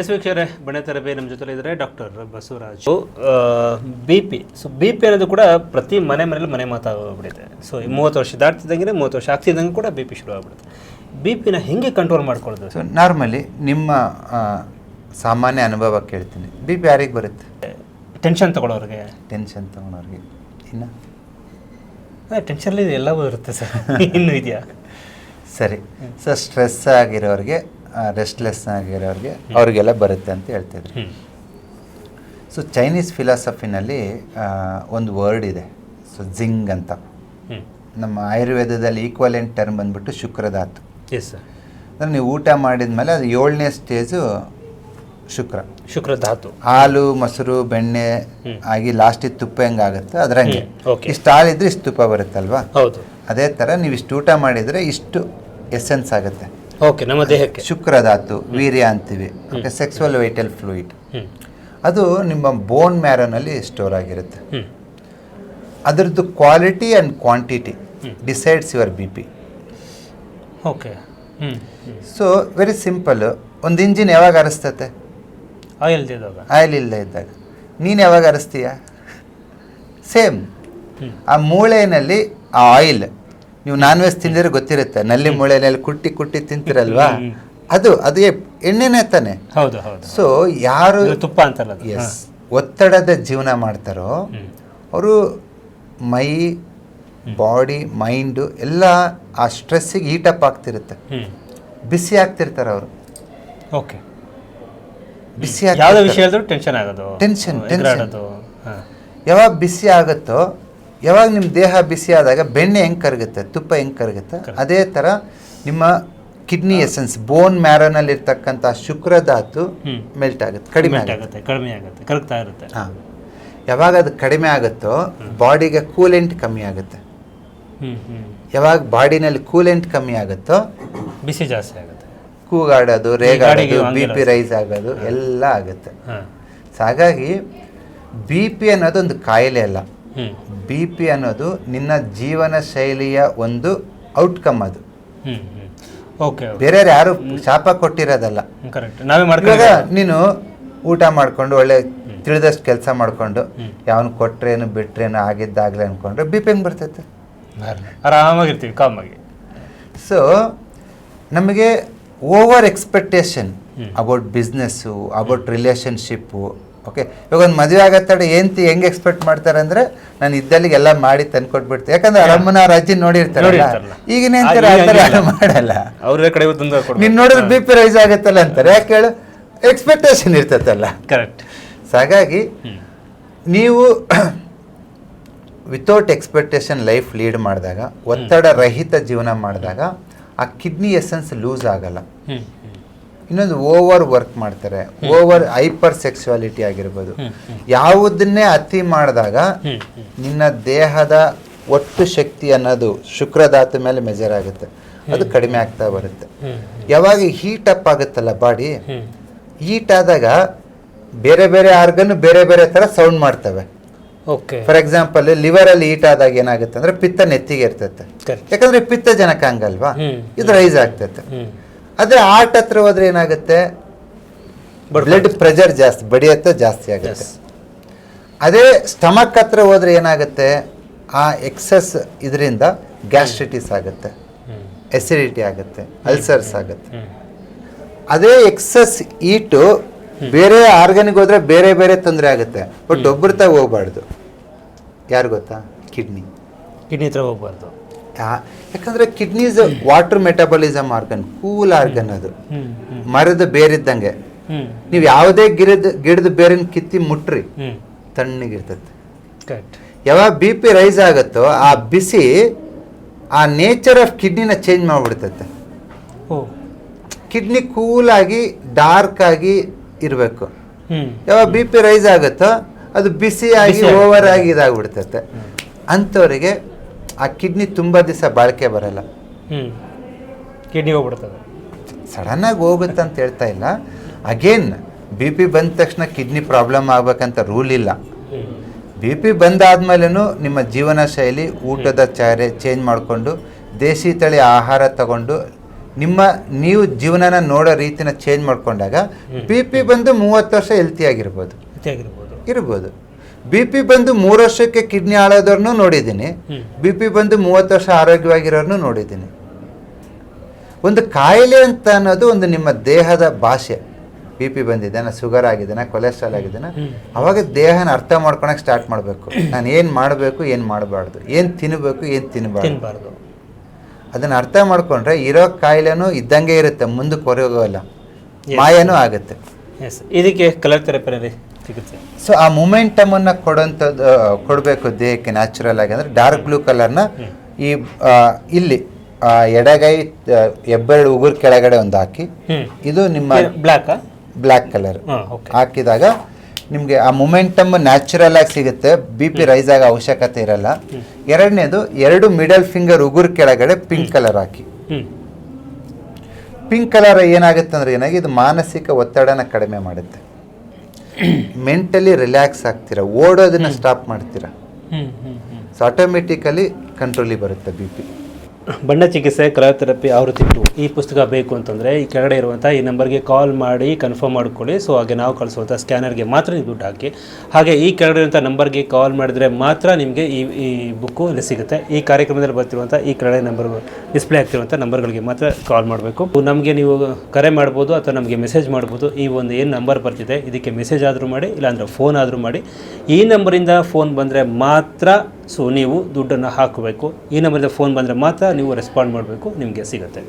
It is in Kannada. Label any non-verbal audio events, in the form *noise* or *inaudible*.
ಎಸ್ ವೀಕ್ಷರೇ ಬಣೆ ತರಬೇ ನಮ್ಮ ಜೊತೆ ಇದ್ದಾರೆ doctor Basavaraju. B P so B P ಅನ್ನೋದು ಕೂಡ ಪ್ರತಿ ಮನೆ ಮನೇಲಿ ಮನೆ ಮಾತಾಗ್ಬಿಡುತ್ತೆ ಸೊ ಮೂವತ್ತು ವರ್ಷ ದಾಟ್ತಿದ್ದಂಗೆ ಮೂವತ್ತು ವರ್ಷ ಆಗ್ತಿದ್ದಂಗೆ ಕೂಡ ಬಿ ಪಿ ಶುರು ಆಗ್ಬಿಡುತ್ತೆ. ಬಿ ಪಿನ ಹೆಂಗೆ ಕಂಟ್ರೋಲ್ ಮಾಡ್ಕೊಳ್ಳೋದು? ಸೊ ನಾರ್ಮಲಿ ನಿಮ್ಮ ಸಾಮಾನ್ಯ ಅನುಭವ ಕೇಳ್ತೀನಿ. ಬಿ ಪಿ ಯಾರಿಗೆ ಬರುತ್ತೆ? ಟೆನ್ಷನ್ ತಗೊಳ್ಳೋರಿಗೆ. ಟೆನ್ಷನ್ ತೊಗೊಳೋರಿಗೆ *laughs* ಇನ್ನು? ಟೆನ್ಷನ್ ಎಲ್ಲವೂ ಇರುತ್ತೆ ಸರ್. ಇನ್ನೂ ಇದೆಯಾ? ಸರಿ. ಸರ್ ಸ್ಟ್ರೆಸ್ ಆಗಿರೋರಿಗೆ ರೆಸ್ಟ್ಲೆಸ್ ಆಗಿರೋರಿಗೆ ಅವ್ರಿಗೆಲ್ಲ ಬರುತ್ತೆ ಅಂತ ಹೇಳ್ತಿದ್ರು. ಸೊ ಚೈನೀಸ್ ಫಿಲಾಸಫಿನಲ್ಲಿ ಒಂದು ವರ್ಡ್ ಇದೆ. ಸೊ ಜಿಂಗ್ ಅಂತ. ನಮ್ಮ ಆಯುರ್ವೇದದಲ್ಲಿ ಈಕ್ವಲೆಂಟ್ ಟರ್ಮ್ ಬಂದ್ಬಿಟ್ಟು ಶುಕ್ರಧಾತು ಎಸ್ ಸರ್ ಅಂದರೆ ನೀವು ಊಟ ಮಾಡಿದ ಮೇಲೆ ಅದು ಏಳನೇ ಸ್ಟೇಜು ಶುಕ್ರ. ಶುಕ್ರಧಾತು ಹಾಲು ಮೊಸರು ಬೆಣ್ಣೆ. ಆಗಿ ಲಾಸ್ಟಿಗೆ ತುಪ್ಪ ಹೆಂಗಾಗುತ್ತೆ ಅದ್ರಂಗೆ. ಇಷ್ಟು ಹಾಲಿದ್ರೆ ಇಷ್ಟು ತುಪ್ಪ ಬರುತ್ತಲ್ವಾ? ಹೌದು. ಅದೇ ಥರ ನೀವು ಇಷ್ಟು ಊಟ ಮಾಡಿದರೆ ಇಷ್ಟು ಎಸೆನ್ಸ್ ಆಗುತ್ತೆ. ಓಕೆ ನಮ್ಮ ದೇಹಕ್ಕೆ. ಶುಕ್ರಧಾತು ವೀರ್ಯ ಅಂತೀವಿ. ಸೆಕ್ಸುವಲ್ ವೈಟಲ್ ಫ್ಲೂಯಿಡ್ ಅದು ನಿಮ್ಮ ಬೋನ್ ಮ್ಯಾರೋನಲ್ಲಿ ಸ್ಟೋರ್ ಆಗಿರುತ್ತೆ. ಅದರದ್ದು quality and quantity decides your B P okay. So very simple ಒಂದು ಇಂಜಿನ್ ಯಾವಾಗ ಅರಸ್ತತೆ ಆಯಿಲ್ ಇದ್ದಾಗ ಆಯಿಲ್ ಇಲ್ಲದೆ ಇದ್ದಾಗ. ನೀನು ಯಾವಾಗ ಅರಸ್ತೀಯ ಸೇಮ್ ಆ ಮೂಳೆಯಲ್ಲಿ ಆ ಆಯಿಲ್ ನೀವು ನಾನ್ ವೆಜ್ ತಿಂದಿದ್ರೆ ಗೊತ್ತಿರುತ್ತೆ. ನಲ್ಲಿ ಮೂಳೆನಲ್ಲಿ ಕುಟ್ಟಿ ಕುಟ್ಟಿ ತಿಂತಿರಲ್ವಾ? ಅದು ಅದು ಎಣ್ಣೆನೇ ತಾನೆ. ಹೌದು ಹೌದು ಸೊ ಯಾರು ತುಪ್ಪ ಅಂತಾರಲ್ಲ ಅದು. ಎಸ್ ಒತ್ತಡದ ಜೀವನ ಮಾಡ್ತಾರೋ ಅವರು ಮೈ ಬಾಡಿ ಮೈಂಡು ಎಲ್ಲ ಆ ಸ್ಟ್ರೆಸ್ಸಿಗೆ ಹೀಟಪ್ ಆಗ್ತಿರುತ್ತೆ. ಬಿಸಿ ಆಗ್ತಿರ್ತಾರೆ ಅವರು. ಓಕೆ ಬಿಸಿ ಯಾವುದೇ ಆಗ್ತಿರ್ತಾರೆ. ವಿಷಯ ಹೇಳಿದ್ರು ಟೆನ್ಷನ್ ಆಗೋದು. Tension. ಎದುರಾಡೋದು. ಯಾವಾಗ ಬಿಸಿ ಆಗುತ್ತೋ ಯಾವಾಗ ನಿಮ್ಮ ದೇಹ ಬಿಸಿ ಆದಾಗ ಬೆಣ್ಣೆ ಹೆಂಗೆ ಕರಗುತ್ತೆ? ತುಪ್ಪ ಹೆಂಗೆ ಕರಗುತ್ತೆ? ಅದೇ ಥರ ನಿಮ್ಮ ಕಿಡ್ನಿ ಎಸೆನ್ಸ್ ಬೋನ್ ಮ್ಯಾರೋನಲ್ಲಿ ಇರ್ತಕ್ಕಂಥ ಶುಕ್ರಧಾತು ಮೆಲ್ಟ್ ಆಗುತ್ತೆ ಕಡಿಮೆ ಆಗುತ್ತೆ. ಕಡಿಮೆ ಆಗುತ್ತೆ ಕರಗ್ತಾ ಇರುತ್ತೆ. ಹಾಂ. ಯಾವಾಗ ಅದು ಕಡಿಮೆ ಆಗುತ್ತೋ ಬಾಡಿಗೆ ಕೂಲೆಂಟ್ ಕಮ್ಮಿ ಆಗುತ್ತೆ. ಯಾವಾಗ ಬಾಡಿನಲ್ಲಿ ಕೂಲೆಂಟ್ ಕಮ್ಮಿ ಆಗುತ್ತೋ ಬಿಸಿ ಜಾಸ್ತಿ ಆಗುತ್ತೆ. ಕೂಗಾಡೋದು ರೇಗಾಡೋದು ಬಿ. ಪಿ ರೈಸ್ ಆಗೋದು ಎಲ್ಲ ಆಗುತ್ತೆ. ಸೊ ಹಾಗಾಗಿ ಬಿ ಪಿ ಅನ್ನೋದೊಂದು ಕಾಯಿಲೆ ಅಲ್ಲ. ಬಿ ಪಿ ಅನ್ನೋದು ನಿನ್ನ ಜೀವನ ಶೈಲಿಯ ಒಂದು ಔಟ್ಕಮ್ ಅದು. ಓಕೆ ಬೇರೆಯವ್ರು ಯಾರು ಶಾಪ ಕೊಟ್ಟಿರೋದಲ್ಲ. ಕರೆಕ್ಟ್ ನಾವೇ ನೀನು ಊಟ ಮಾಡ್ಕೊಂಡು ಒಳ್ಳೆ ತಿಳಿದಷ್ಟು ಕೆಲಸ ಮಾಡ್ಕೊಂಡು ಯಾವನು ಕೊಟ್ರೇನು ಬಿಟ್ರೇನು ಆಗಿದ್ದಾಗಲೇ ಅನ್ಕೊಂಡ್ರೆ ಬಿ ಪಿ ಹೆಂಗೆ ಬರ್ತೈತೆ? ಆರಾಮಾಗಿರ್ತೀವಿ ಕಾಮಾಗಿ ಸೊ ನಮಗೆ over expectation about business about relationship okay ಇವಾಗ ಒಂದು ಮದುವೆ ಆಗತ್ತಡೆ ಏಂತಿ ಹೆಂಗೆ ಎಕ್ಸ್ಪೆಕ್ಟ್ ಮಾಡ್ತಾರೆ ಅಂದ್ರೆ ನಾನು ಇದ್ದಲ್ಲಿಗೆ ಎಲ್ಲ ಮಾಡಿ ತಂದ್ಕೊಟ್ಬಿಡ್ತೀನಿ ಯಾಕಂದ್ರೆ ಅರಮ್ಮನ ರಾಜ್ಯ ನೋಡಿರ್ತಾರೆ ನೋಡಿರ್ತಾರಲ್ಲ. ಈಗಿನ ಆ, ಅಂತಾರೆ ಆ ಈಗ ಥರ ಮಾಡಲ್ಲ. ಅವ್ರೇ ಕಡೆ ನೀನು ನೋಡಿದ್ರೆ ಬಿ ಪಿ ರೈಸ್ ಆಗತ್ತಲ್ಲ ಅಂತಾರೆ. ಯಾಕೆ ಹೇಳು? ಎಕ್ಸ್ಪೆಕ್ಟೇಷನ್ ಇರ್ತೈತಲ್ಲ ಕರೆಕ್ಟ್ ಸೊ ಹಾಗಾಗಿ ನೀವು ವಿತೌಟ್ ಎಕ್ಸ್ಪೆಕ್ಟೇಷನ್ ಲೈಫ್ ಲೀಡ್ ಮಾಡಿದಾಗ ಒತ್ತಡ ರಹಿತ ಜೀವನ ಮಾಡಿದಾಗ ಆ ಕಿಡ್ನಿ ಎಸೆನ್ಸ್ ಲೂಸ್ ಆಗಲ್ಲ. ಇನ್ನೊಂದು ಓವರ್ ವರ್ಕ್ ಮಾಡ್ತಾರೆ. ಓವರ್ ಹೈಪರ್ ಸೆಕ್ಸುವಾಲಿಟಿ ಆಗಿರ್ಬೋದು. ಯಾವುದನ್ನೇ ಅತಿ ಮಾಡಿದಾಗ ನಿನ್ನ ದೇಹದ ಒಟ್ಟು ಶಕ್ತಿ ಅನ್ನೋದು ಶುಕ್ರಧಾತು ಮೇಲೆ ಮೆಜರ್ ಆಗುತ್ತೆ. ಅದು ಕಡಿಮೆ ಆಗ್ತಾ ಬರುತ್ತೆ. ಯಾವಾಗ ಹೀಟ್ ಅಪ್ ಆಗುತ್ತಲ್ಲ ಬಾಡಿ ಹೀಟ್ ಆದಾಗ ಬೇರೆ ಬೇರೆ ಆರ್ಗನ್ ಬೇರೆ ಬೇರೆ ಥರ ಸೌಂಡ್ ಮಾಡ್ತವೆ. ಓಕೆ ಫಾರ್ ಎಕ್ಸಾಂಪಲ್ ಲಿವರ್ ಅಲ್ಲಿ ಹೀಟ್ ಆದಾಗ ಏನಾಗುತ್ತೆ ಅಂದ್ರೆ ಪಿತ್ತ ನೆತ್ತಿಗೆ ಇರ್ತೈತೆ. ಯಾಕಂದ್ರೆ ಪಿತ್ತ ಜನಕ ಹಂಗಲ್ವಾ ಇದು ರೈಸ್ ಆಗ್ತೈತೆ. ಆದ್ರೆ ಆರ್ಟ್ ಹತ್ರ ಹೋದ್ರೆ ಏನಾಗುತ್ತೆ? ಬ್ಲಡ್ ಪ್ರೆಷರ್ ಜಾಸ್ತಿ ಬಡಿಯತ್ತ ಜಾಸ್ತಿ ಆಗುತ್ತೆ. ಅದೇ ಸ್ಟಮಕ್ ಹತ್ರ ಹೋದ್ರೆ ಏನಾಗುತ್ತೆ? ಆ ಎಕ್ಸಸ್ ಇದರಿಂದ ಗ್ಯಾಸ್ಟ್ರಿಟಿಸ್ ಆಗುತ್ತೆ. ಎಸಿಡಿಟಿ ಆಗುತ್ತೆ. ಅಲ್ಸರ್ಸ್ ಆಗುತ್ತೆ. ಅದೇ ಎಕ್ಸಸ್ ಈಟು ಬೇರೆ ಆರ್ಗನಿಗೆ ಹೋದ್ರೆ ಬೇರೆ ಬೇರೆ ತೊಂದರೆ ಆಗುತ್ತೆ. ಬಟ್ ಒಬ್ಬರ ತಗ ಹೋಗ್ಬಾರ್ದು. ಯಾರು ಗೊತ್ತಾ? ಕಿಡ್ನಿ ಕಿಡ್ನಿ ಹತ್ರ ಹೋಗ್ಬಾರ್ದು. ಯಾಕಂದ್ರೆ kidneys water metabolism organ cool organ ಅದು. ಮರದ ಬೇರಿದ್ದಂಗೆ. ನೀವು ಯಾವುದೇ ಗಿಡದ ಗಿಡದ ಬೇರಿನ ಕಿತ್ತಿ ಮುಟ್ರಿ ತಣ್ಣಗಿರ್ತದೆ ಯಾವಾಗ ಬಿ ಪಿ ರೈಸ್ ಆಗುತ್ತೋ ಆ ಬಿಸಿ ಆ ನೇಚರ್ ಆಫ್ ಕಿಡ್ನಿನ ಚೇಂಜ್ ಮಾಡಿಬಿಡ್ತೈತೆ. ಕಿಡ್ನಿ ಕೂಲ್ ಆಗಿ ಡಾರ್ಕ್ ಆಗಿ ಇರಬೇಕು. ಯಾವಾಗ ಬಿ ಪಿ ರೈಸ್ ಆಗುತ್ತೋ ಅದು ಬಿಸಿ ಆಗಿ ಬಿಸಿ ಆಗಿ. ಓವರ್ ಆಗಿ ಇದಾಗ್ಬಿಡ್ತೈತೆ. ಅಂಥವ್ರಿಗೆ ಆ ಕಿಡ್ನಿ ತುಂಬ ದಿವಸ ಬಾಳಿಕೆ ಬರಲ್ಲ. ಕಿಡ್ನಿ ಹೋಗ್ಬಿಡ್ತದೆ. ಸಡನ್ನಾಗಿ ಹೋಗುತ್ತೆ ಅಂತ ಹೇಳ್ತಾ ಇಲ್ಲ. ಅಗೇನ್ ಬಿ ಪಿ ಬಂದ ತಕ್ಷಣ ಕಿಡ್ನಿ ಪ್ರಾಬ್ಲಮ್ ಆಗ್ಬೇಕಂತ ರೂಲ್ ಇಲ್ಲ. ಬಿ ಪಿ ಬಂದಾದ್ಮೇಲೂ ನಿಮ್ಮ ಜೀವನ ಶೈಲಿ ಊಟದ ಚಾರೆ ಚೇಂಜ್ ಮಾಡಿಕೊಂಡು ದೇಸಿ ತಳಿ ಆಹಾರ ತಗೊಂಡು ನಿಮ್ಮ ನೀವು ಜೀವನನ ನೋಡೋ ರೀತಿನ ಚೇಂಜ್ ಮಾಡ್ಕೊಂಡಾಗ ಬಿ ಪಿ ಬಂದು ಮೂವತ್ತು ವರ್ಷ ಹೆಲ್ತಿಯಾಗಿರ್ಬೋದು ಇರ್ಬೋದು. ಬಿ ಪಿ ಬಂದು ಮೂರು ವರ್ಷಕ್ಕೆ ಕಿಡ್ನಿ ಹಾಳಾದವ್ರನ್ನೂ ನೋಡಿದ್ದೀನಿ. ಬಿ ಪಿ ಬಂದು ಮೂವತ್ತು ವರ್ಷ ಆರೋಗ್ಯವಾಗಿರೋರ್ನು ನೋಡಿದ್ದೀನಿ. ಒಂದು ಕಾಯಿಲೆ ಅಂತ ಅನ್ನೋದು ಒಂದು ನಿಮ್ಮ ದೇಹದ ಭಾಷೆ ಬಿ ಪಿ ಬಂದಿದ್ದಾನ ಶುಗರ್ ಆಗಿದ್ದಾನ ಕೊಲೆಸ್ಟ್ರಾಲ್ ಆಗಿದ್ದಾನ. ಅವಾಗ ದೇಹನ ಅರ್ಥ ಮಾಡ್ಕೊಳಕ್ಕೆ ಸ್ಟಾರ್ಟ್ ಮಾಡಬೇಕು. ನಾನು ಏನು ಮಾಡಬೇಕು ಏನು ಮಾಡಬಾರ್ದು. ಏನು ತಿನ್ನಬೇಕು ಏನು ತಿನ್ನಬಾರ್ದು ಅದನ್ನ ಅರ್ಥ ಮಾಡ್ಕೊಂಡ್ರೆ ಇರೋ ಕಾಯಿಲೆನೂ ಇದ್ದಂಗೆ ಇರುತ್ತೆ ಮುಂದಕ್ಕೆ ಹೊರಗೋಗಲ್ಲ Yes. ಮಾಯನೂ ಆಗುತ್ತೆ. ಇದಕ್ಕೆ ಕಲರ್ ಥೆರಪಿನಲ್ಲಿ ಸಿಗುತ್ತೆ. ಸೊ ಆ ಮೊಮೆಂಟಮನ್ನು ಕೊಡೋಂಥದ್ದು ಕೊಡಬೇಕು ದೇಹಕ್ಕೆ ನ್ಯಾಚುರಲ್ ಆಗಿ ಅಂದರೆ ಡಾರ್ಕ್ ಬ್ಲೂ ಕಲರ್ನ ಈ ಇಲ್ಲಿ ಎಡಗೈ ಎಬ್ಬೆರಡು ಉಗುರು ಕೆಳಗಡೆ ಒಂದು ಹಾಕಿ ಇದು ನಿಮ್ಮ ಬ್ಲ್ಯಾಕ್ ಬ್ಲ್ಯಾಕ್ ಕಲರ್ ಹಾಕಿದಾಗ ನಿಮಗೆ ಆ ಮೊಮೆಂಟಮ್ ನ್ಯಾಚುರಲ್ ಆಗಿ ಸಿಗುತ್ತೆ ಬಿ ಪಿ ರೈಸ್ ಆಗೋ ಅವಶ್ಯಕತೆ ಇರಲ್ಲ. ಎರಡನೇದು ಎರಡು ಮಿಡಲ್ ಫಿಂಗರ್ ಉಗುರು ಕೆಳಗಡೆ ಪಿಂಕ್ ಕಲರ್ ಹಾಕಿ. ಪಿಂಕ್ ಕಲರ್ ಏನಾಗುತ್ತೆ ಅಂದ್ರೆ ಏನಾಗಿ ಇದು ಮಾನಸಿಕ ಒತ್ತಡನ ಕಡಿಮೆ ಮಾಡುತ್ತೆ. ಮೆಂಟಲಿ ರಿಲ್ಯಾಕ್ಸ್ ಆಗ್ತೀರಾ? ಓಡೋದನ್ನ ಸ್ಟಾಪ್ ಮಾಡ್ತೀರಾ? ಸೊ ಆಟೋಮೆಟಿಕಲಿ ಕಂಟ್ರೋಲಿಗೆ ಬರುತ್ತೆ ಬಿ ಪಿ ಬಣ್ಣ ಚಿಕಿತ್ಸೆ ಕಲರ್ ಥೆರಪಿ ಆವೃತ್ತಿ ಟು ಈ ಪುಸ್ತಕ ಬೇಕು ಅಂತಂದರೆ ಈ ಕೆಳಗಡೆ ಇರುವಂಥ ಈ ನಂಬರ್ಗೆ ಕಾಲ್ ಮಾಡಿ ಕನ್ಫರ್ಮ್ ಮಾಡ್ಕೊಳ್ಳಿ. ಸೊ ಹಾಗೆ ನಾವು ಕಳಿಸುವಂಥ ಸ್ಕ್ಯಾನರ್ಗೆ ಮಾತ್ರ ನೀವು ದುಡ್ಡು ಹಾಕಿ. ಹಾಗೆ ಈ ಕೆಳಗಡೆ ಇರುವಂಥ ನಂಬರ್ಗೆ ಕಾಲ್ ಮಾಡಿದರೆ ಮಾತ್ರ ನಿಮಗೆ ಈ ಈ ಬುಕ್ಕು ಇಲ್ಲಿ ಸಿಗುತ್ತೆ. ಈ ಕಾರ್ಯಕ್ರಮದಲ್ಲಿ ಬರ್ತಿರುವಂಥ ಈ ಕೆಳಗಡೆ ನಂಬರ್ ಡಿಸ್ಪ್ಲೇ ಆಗ್ತಿರುವಂಥ ನಂಬರ್ಗಳಿಗೆ ಮಾತ್ರ ಕಾಲ್ ಮಾಡಬೇಕು. ನಮಗೆ ನೀವು ಕರೆ ಮಾಡ್ಬೋದು ಅಥವಾ ನಮಗೆ ಮೆಸೇಜ್ ಮಾಡ್ಬೋದು. ಈ ಒಂದು ಏನು ನಂಬರ್ ಬರ್ತಿದೆ, ಇದಕ್ಕೆ ಮೆಸೇಜ್ ಆದರೂ ಮಾಡಿ, ಇಲ್ಲಾಂದರೆ ಫೋನ್ ಆದರೂ ಮಾಡಿ. ಈ ನಂಬರಿಂದ ಫೋನ್ ಬಂದರೆ ಮಾತ್ರ ಸೊ ನೀವು ದುಡ್ಡನ್ನು ಹಾಕಬೇಕು. ಈ ನಂಬರಿಂದ ಫೋನ್ ಬಂದರೆ ಮಾತ್ರ ನೀವು ರೆಸ್ಪಾಂಡ್ ಮಾಡಬೇಕು. ನಿಮಗೆ ಸಿಗುತ್ತೆ.